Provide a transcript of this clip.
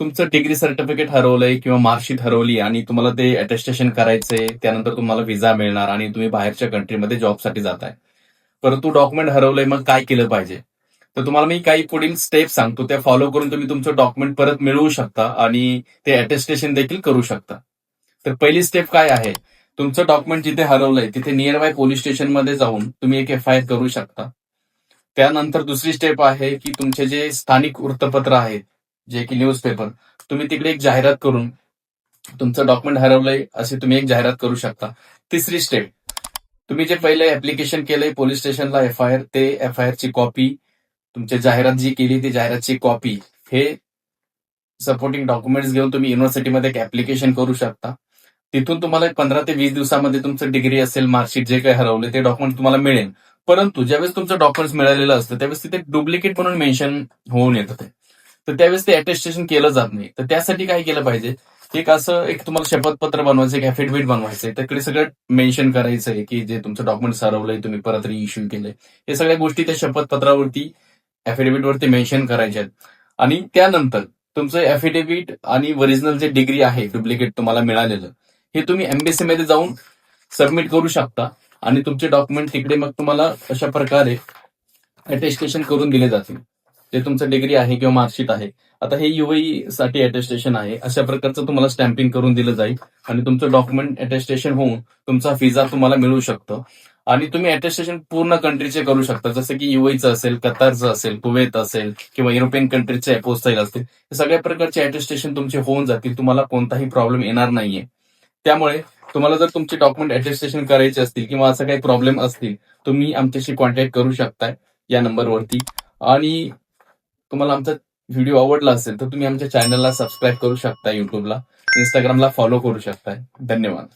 तुमचं degree certificate हरवलंय किंवा मार्कशीट हरवली आणि तुम्हाला ते अटेस्टेशन करायचंय त्यानंतर तुम्हाला व्हिसा मिळणार आणि तुम्ही बाहेरच्या कंट्रीमध्ये जॉबसाठी जाताय. परंतु डॉक्युमेंट हरवलंय मग काय केलं पाहिजे? तर तुम्हाला मी काही पुढील स्टेप सांगतो त्या फॉलो करून तुम्ही तुमचं डॉक्युमेंट परत मिळवू शकता आणि ते अटेस्टेशन देखील करू शकता. तर पहिली स्टेप काय आहे? तुमचं डॉक्युमेंट जिथे हरवलंय तिथे नियर बाय पोलीस स्टेशनमध्ये जाऊन तुम्ही एक एफ आय आर करू शकता. त्यानंतर दुसरी स्टेप आहे की तुमचे जे स्थानिक वृत्तपत्र आहेत जे की न्यूजपेपर तुम्ही तिकडे एक जाहिरात करून तुमचं डॉक्युमेंट हरवलंय असे तुम्ही एक जाहिरात करू शकता. तिसरी स्टेप तुम्ही जे पहिले ऍप्लिकेशन केलंय पोलीस स्टेशनला एफ आय आर ते एफ आय ची कॉपी तुमची जाहिरात जी केली ती जाहिरातची कॉपी हे सपोर्टिंग डॉक्युमेंट्स घेऊन तुम्ही युनिव्हर्सिटीमध्ये एक ऍप्लिकेशन करू शकता. तिथून तुम्हाला एक पंधरा ते वीस दिवसामध्ये तुमचं डिग्री असेल मार्कशीट जे काही हरवले ते डॉक्युमेंट तुम्हाला मिळेल. परंतु ज्यावेळेस तुमचं डॉक्युमेंट्स मिळालेलं असतं त्यावेळेस तिथे डुप्लिकेट म्हणून मेन्शन होऊन येतं ते. तर त्यावेळेस ते अटेस्टेशन केलं जात नाही. तर त्यासाठी काय केलं पाहिजे? एक असं एक तुम्हाला शपथपत्र बनवायचं एक ऍफिडेव्हिट बनवायचंय. तिकडे सगळं मेन्शन करायचंय की जे तुमचं डॉक्युमेंट हरवलंय तुम्ही परत रिइश्यू केलंय. हे सगळ्या गोष्टी त्या शपथपत्रावरती ऍफिडेव्हिट वरती मेन्शन करायच्या आहेत. आणि त्यानंतर तुमचं ऍफिडेव्हिट आणि ओरिजिनल जे डिग्री आहे डुप्लिकेट तुम्हाला मिळालेलं हे तुम्ही एमबीसीमध्ये जाऊन सबमिट करू शकता. आणि तुमचे डॉक्युमेंट तिकडे मग तुम्हाला अशा प्रकारे अटेस्टेशन करून दिले जातील. ते तुमचं डिग्री आहे किंवा मार्कशीट आहे आता हे युएई साठी अटेस्टेशन आहे अशा प्रकारचं तुम्हाला स्टॅम्पिंग करून दिलं जाईल आणि तुमचं डॉक्युमेंट अटेस्टेशन होऊन तुमचा व्हिसा तुम्हाला मिळू शकतो. आणि तुम्ही अटेस्टेशन पूर्ण कंट्रीचे करू शकता जसं की युएईचं असेल कतारचं असेल कुवेत असेल किंवा युरोपियन कंट्रीचे अपोस्टाईल असतील सगळ्या प्रकारचे अटेस्टेशन तुमचे होऊन जातील तुम्हाला कोणताही प्रॉब्लेम येणार नाहीये. त्यामुळे तुम्हाला जर तुमचे डॉक्युमेंट अटेस्टेशन करायचे असतील किंवा असं काही प्रॉब्लेम असतील तुम्ही आमच्याशी कॉन्टॅक्ट करू शकताय या नंबरवरती आणि तुम्हाला आमचा व्हिडिओ आवडला असेल तर तुम्ही आमच्या चॅनलला सबस्क्राईब करू शकता युट्यूबला इंस्टाग्रामला फॉलो करू शकता धन्यवाद.